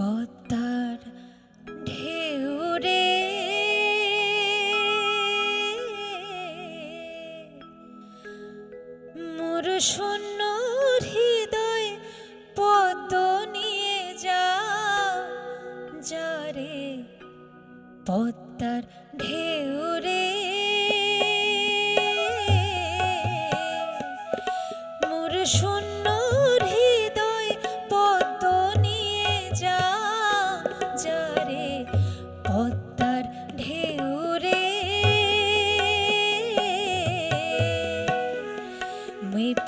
পদ্মার ঢেউ রে। মোর শূন্য হৃদয় পদ্ম নিয়ে যা যারে পদ্মার ঢেউ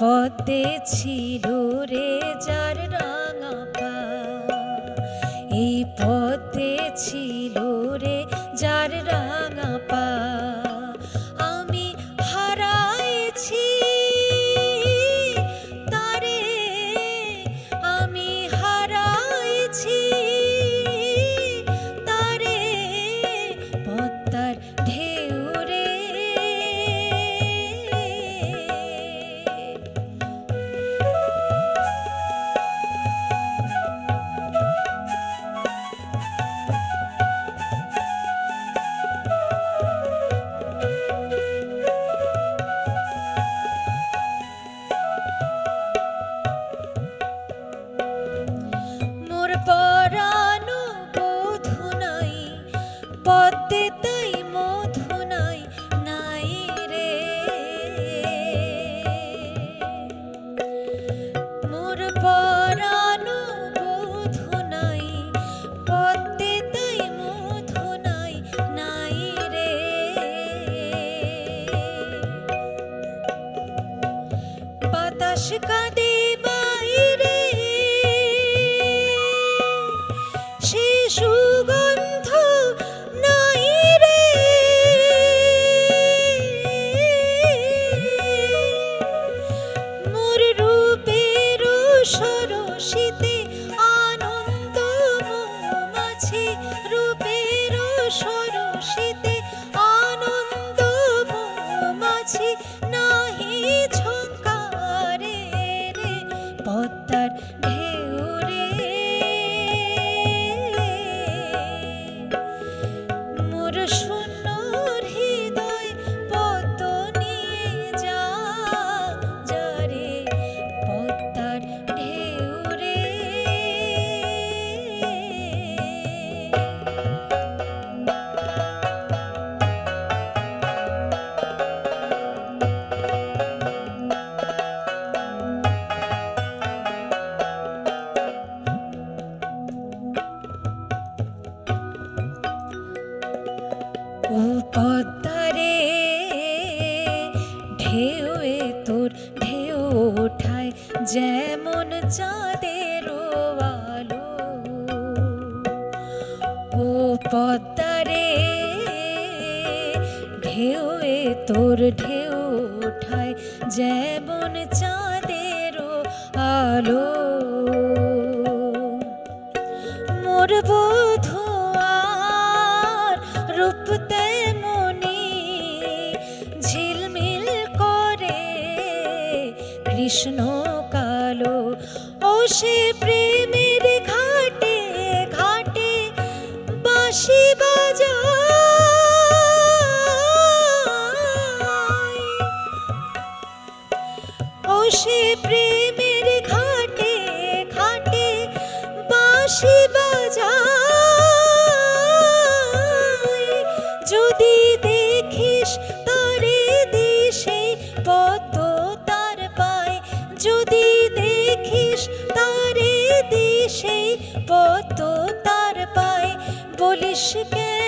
পদ্মে ছিল রে যার রাঙা পা। এই পদ্মে ছিল রে যার রাঙা পা। বাতাস কাঁদে বাইরে সে সুগন্ধ নাই রে মোর রূপের সরসিতে আনন্দ মাছি রূপের সরসিতে আনন্দ মাছি নাহি পদ্মারে ঢেউ এ তোর ঢেউ ওঠায়, যেমন চাঁদের আলো। ও পদ্মারে ঢেউ এ তোর ঢেউ ওঠায়, যেমন চাঁদের আলো। মোর বধূ কৃষ্ণ কালো। ও সে প্রেমের ঘাটে ঘাটে বাঁশি বাজায়। ও সে প্রেমের ঘাটে ঘাটে বাঁশি বাজায়। পদ্ম তার পায় বলিস কেন